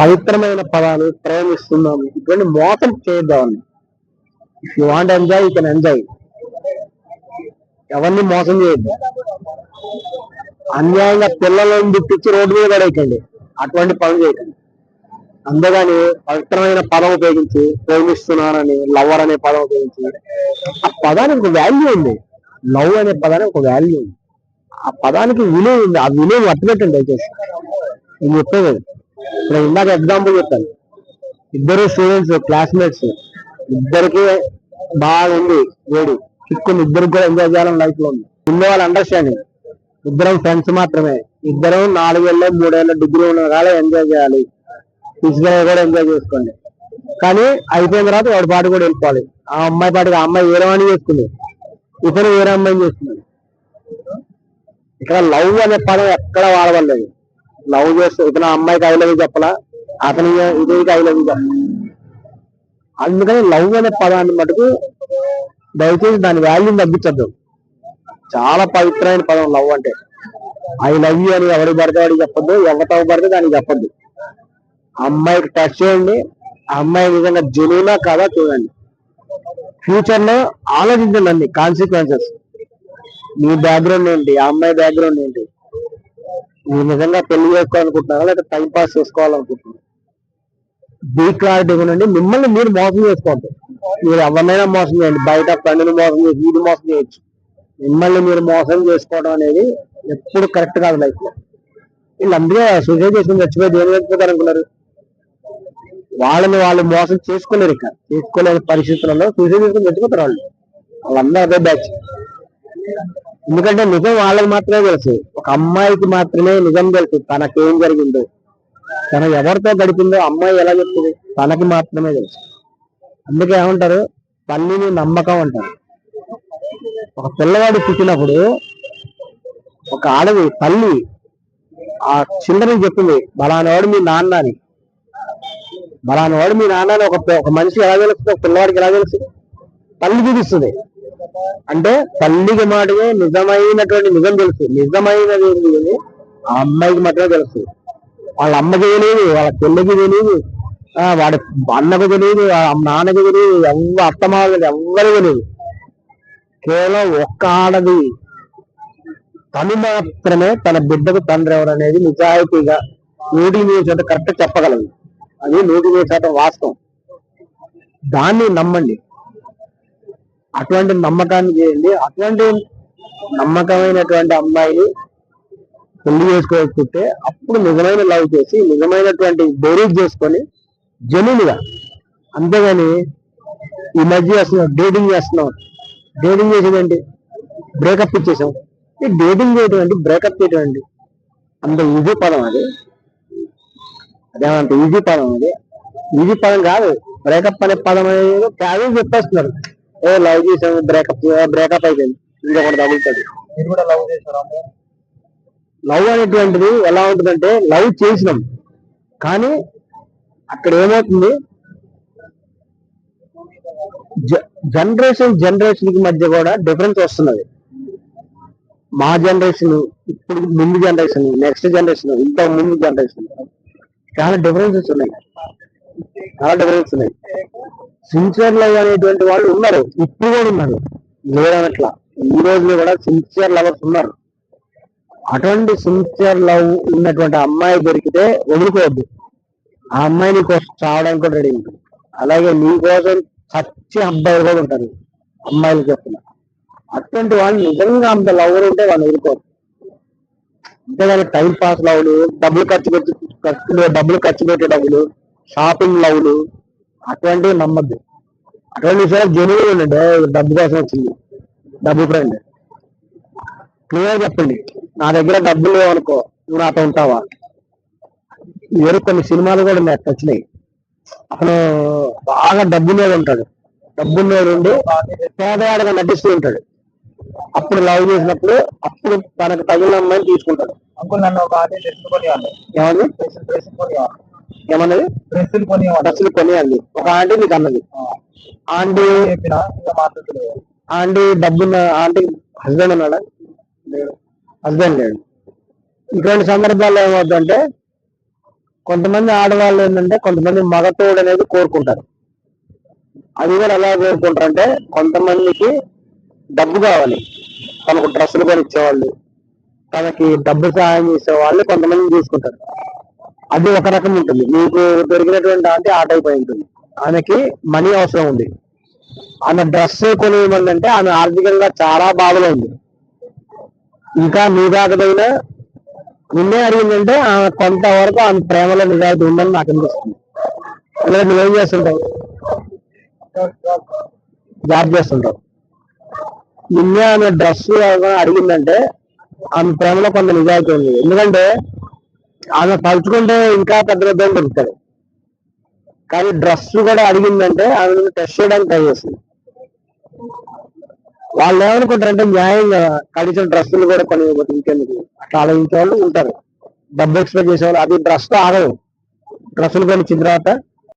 పవిత్రమైన పదాలు ప్రేమిస్తున్నాము. ఇటువంటి మోసం చేయొద్దామని. If you want enjoy you can enjoy ఎవరిని మోసం చేయొద్దు. అన్యాయంగా పిల్లలను దుప్పించి రోడ్డు మీద పడేయకండి. అటువంటి పనులు చేయకండి. అందుకని పవిత్రమైన పదం ఉపయోగించి ప్రేమిస్తున్నానని లవర్ అనే పదం ఉపయోగించి ఆ పదానికి ఒక వాల్యూ ఉంది. లవ్ అనే పదానికి ఒక వాల్యూ ఉంది. ఆ పదానికి విలువ ఉంది. ఆ విలువ పట్టుబెట్టండి దయచేసి. నేను చెప్పేది ఇప్పుడు ఇందాక ఎగ్జాంపుల్ చెప్పాను. ఇద్దరు స్టూడెంట్స్ క్లాస్మేట్స్ ఇద్దరికి బాగుంది వేడి చిక్కుని ఇద్దరికి కూడా ఎంజాయ్ చేయాలని లైఫ్లో ఉంది. ఉండే వాళ్ళ అండర్స్టాండింగ్ ఇద్దరం ఫ్రెండ్స్ మాత్రమే. ఇద్దరం నాలుగేళ్ళు మూడేళ్ళు డిగ్రీ ఉన్న కాలం ఎంజాయ్ చేయాలి. ఫిజికల్ కూడా ఎంజాయ్ చేసుకోండి. కానీ అయిపోయిన తర్వాత వాడి పాటు కూడా వెళ్ళిపోవాలి ఆ అమ్మాయి పాటికి ఆ అమ్మాయి వేరే వాడిని చేసుకుంది. ఇతను వేరే అమ్మాయిని చేసుకున్నాడు ఇక్కడ లవ్ అనే పదం ఎక్కడ వాడవలేదు లవ్ చేస్తే ఇతను అమ్మాయికి ఐ లవ్ చెప్పాలా? అతని ఇతనికి ఐ లవ్ చెప్పాలి? అందుకని లవ్ అనే పదాన్ని మటుకు దయచేసి దాని వాల్యూని తగ్గించద్దు. చాలా పవిత్రమైన పదం లవ్ అంటే. ఐ లవ్ యూ అని ఎవరు పడితే వాడికి చెప్పద్దు ఎవరితో పడితే దానికి చెప్పొద్దు. అమ్మాయికి టచ్ చేయండి. అమ్మాయి నిజంగా జెన్యునా కాదా చూడండి. ఫ్యూచర్లో ఆలోచించండి అన్ని కాన్సిక్వెన్సెస్ మీ బ్యాక్గ్రౌండ్ ఏంటి? ఆ అమ్మాయి బ్యాక్గ్రౌండ్ ఏంటి? మీరు నిజంగా పెళ్ళి చేసుకోవాలనుకుంటున్నారా? లేదా టైం పాస్ చేసుకోవాలనుకుంటున్నారా? బీ క్లారిటీ ఉండండి మిమ్మల్ని మీరు మోసం చేసుకోవద్దు. మీరు ఎవరినైనా మోసం చేయండి. బయట ఫ్రెండ్ని మోసం చేసి ఇది మోసం చేయొచ్చు. మిమ్మల్ని మీరు మోసం చేసుకోవడం అనేది ఎప్పుడు కరెక్ట్ కాదు లైఫ్లో వీళ్ళందరూ అందుకే సూసైడ్ చేసుకుని చచ్చిపోయి ఏం చచ్చిపోతారు అనుకున్నారు. వాళ్ళని వాళ్ళు మోసం చేసుకోలేరు ఇక. చేసుకోలేని పరిస్థితులలో సూసైడ్ చేసుకుని చచ్చిపోతారు వాళ్ళు. వాళ్ళందరూ అదే బ్యాచ్ ఎందుకంటే నిజం వాళ్ళకి మాత్రమే తెలుసు. ఒక అమ్మాయికి మాత్రమే నిజం తెలుసు. తనకేం జరిగిందో. తన ఎవరితో గడిపిందో అమ్మాయి ఎలా చెప్తుంది? తనకి మాత్రమే తెలుసు. అందుకే ఏమంటారు? తల్లిని నమ్మకం అంటారు. ఒక పిల్లవాడు పుట్టినప్పుడు ఒక ఆడది తల్లి ఆ చిల్డ్రన్ చెప్పింది బలానవాడు మీ నాన్న అని. బలానవాడు మీ నాన్న అని ఒక ఒక మనిషి ఎలా తెలుస్తుంది? ఒక పిల్లవాడికి ఎలా తెలుస్తుంది? తల్లి చూపిస్తుంది. అంటే తల్లికి మాటగా నిజమైనటువంటి నిజం తెలుసు. నిజమైనది ఏంటి అని ఆ అమ్మాయికి మాత్రమే తెలుసు. వాళ్ళ అమ్మకి తెలియదు వాళ్ళ చెల్లికి తెలియదు వాడి అన్నకు తెలియదు నాన్నకు నాన్నకి తెలియదు ఎవ్వ అత్తమాగదు ఎవ్వరు తెలియదు. కేవలం ఒక్క ఆడది. తను మాత్రమే తన బిడ్డకు తండ్రి ఎవరు అనేది నిజాయితీగా నూటి మీద శాతం కరెక్ట్ చెప్పగలదు. అది నూటి మీద శాతం వాస్తవం. దాన్ని నమ్మండి. అటువంటి నమ్మకాన్ని చేయండి. అటువంటి నమ్మకమైనటువంటి అమ్మాయిని పెళ్ళి చేసుకోవాల్సింటే అప్పుడు నిజమైన లవ్ చేసి నిజమైనటువంటి డేరీజ్ చేసుకొని జెన్యున్గా అంతేగాని ఈ మధ్య చేస్తున్నాం డేటింగ్ చేస్తున్నాం. డేటింగ్ చేసేదండి బ్రేకప్ ఇచ్చేసాం. ఈ డేటింగ్ చేయటం బ్రేకప్ చేయటం అండి. అంత ఈజీ పదం అది. అదేమంత ఈజీ పదం అది. ఈజీ పదం కాదు. బ్రేకప్ అనే పదం అనేది క్యాజువల్ చెప్పేస్తున్నారు. ఏ లవ్ చేసాము బ్రేకప్ బ్రేకప్ అయిపోయింది. ఇంకొకటి తగులుతుంది మీరు కూడా లవ్ చేశారా లవ్ అనేటువంటిది ఎలా ఉంటుందంటే లవ్ చేసినాం. కానీ అక్కడ ఏమవుతుంది? జనరేషన్ జనరేషన్కి మధ్య కూడా డిఫరెన్స్ వస్తున్నది. మా జనరేషన్ ఇప్పుడు ముందు జనరేషన్ నెక్స్ట్ జనరేషన్ ఇంత ముందు జనరేషన్ చాలా డిఫరెన్సెస్ ఉన్నాయి. చాలా డిఫరెన్స్ ఉన్నాయి. సిన్సియర్ లవ్ అనేటువంటి వాళ్ళు ఉన్నారు. ఇప్పుడు కూడా ఉన్నారు. లేదనట్లా ఈ రోజులో కూడా సిన్సియర్ లవర్స్ ఉన్నారు. అటువంటి సిన్సియర్ లవ్ ఉన్నటువంటి అమ్మాయి దొరికితే వదులుకోవద్దు. ఆ అమ్మాయి నీ కోసం చావడానికి కూడా రెడీ ఉంటుంది అలాగే నీ కోసం చచ్చి అబ్బాయిలు కూడా ఉంటారు. అమ్మాయిలు చెప్పిన. అటువంటి వాళ్ళు నిజంగా అంత లవ్ ఉంటే వాళ్ళు వదులుకోరు. అంతేగాని టైం పాస్ లవ్లు డబ్బులు ఖర్చు పెట్టి డబ్బులు ఖర్చు పెట్టే డబ్బులు షాపింగ్ లవ్లు అటువంటివి నమ్మద్దు అటువంటి విషయాలు జనులు ఉండండి. "ఏ, డబ్బు కోసం వచ్చింది. డబ్బు ఫ్రెండ్ క్లియర్ చెప్పండి. నా దగ్గర డబ్బులు లేవనుకో నువ్వు నాతో ఉంటావా? వేరే కొన్ని సినిమాలు కూడా నాకు వచ్చినాయి. అతను బాగా డబ్బులోనే ఉంటాడు. డబ్బులోనే ఉండి పేదవాడిగా నటిస్తూ ఉంటాడు. అప్పుడు లవ్ చేసినప్పుడు అప్పుడు తనకు తగిన అమ్మాయిని తీసుకుంటాడు. అంకుల్ నన్ను ఒక ఆంటీ డ్రెస్సులు కొనివ్వండి డ్రెస్సులు ఏమన్నది? డ్రెస్సులు కొనివ్వండి. డ్రెస్సులు కొనియండి ఒక ఆంటీ నీకు అన్నది. ఆంటీ ఆంటీ డబ్బున్న ఆంటీ హస్బెండ్ ఉన్నాడా? హస్బెండ్ లేడు. ఇటువంటి సందర్భాల్లో ఏమవుతుందంటే కొంతమంది ఆడవాళ్ళు ఏంటంటే కొంతమంది మగతోడు అనేది కోరుకుంటారు. అది కూడా ఎలా కోరుకుంటారంటే కొంతమందికి డబ్బు కావాలి. తనకు డ్రెస్సులు కొని ఇచ్చేవాళ్ళు తనకి డబ్బు సహాయం చేసేవాళ్ళు కొంతమంది తీసుకుంటారు. అది ఒక రకం ఉంటుంది. మీకు దొరికినటువంటి అంటే ఆ టైప్ అయి ఉంటుంది. ఆమెకి మనీ అవసరం ఉంది. ఆమె డ్రెస్ కొనివ్వమంటే ఆమె ఆర్థికంగా చాలా బాధలో ఉంది. ఇంకా నీ దాకదైనా నిన్నే అడిగిందంటే ఆమె కొంతవరకు ఆమె ప్రేమలో నిజాయితీ ఉందని నాకు అనిపిస్తుంది. లేదా నువ్వేం చేస్తుంటావు? జాబ్ చేస్తుంటావు. నిన్నే ఆమె డ్రెస్ అడిగిందంటే ఆమె ప్రేమలో కొంత నిజాయితీ ఉంది. ఎందుకంటే అలా తలుచుకుంటే ఇంకా పెద్ద పెద్ద దొరుకుతాడు కానీ డ్రెస్ కూడా అడిగిందంటే ఆమె టెస్ట్ చేయడానికి ట్రై చేస్తుంది వాళ్ళు ఏమనుకుంటారంటే న్యాయం కదా కనీసం డ్రెస్సులు కూడా కొన్ని ఇంకెందుకు? అట్లా ఆలోచించే వాళ్ళు ఉంటారు. డబ్బు ఎక్స్పెక్ట్ చేసేవాళ్ళు. అది డ్రెస్తో ఆగదు. డ్రెస్సులు కొనిచ్చిన తర్వాత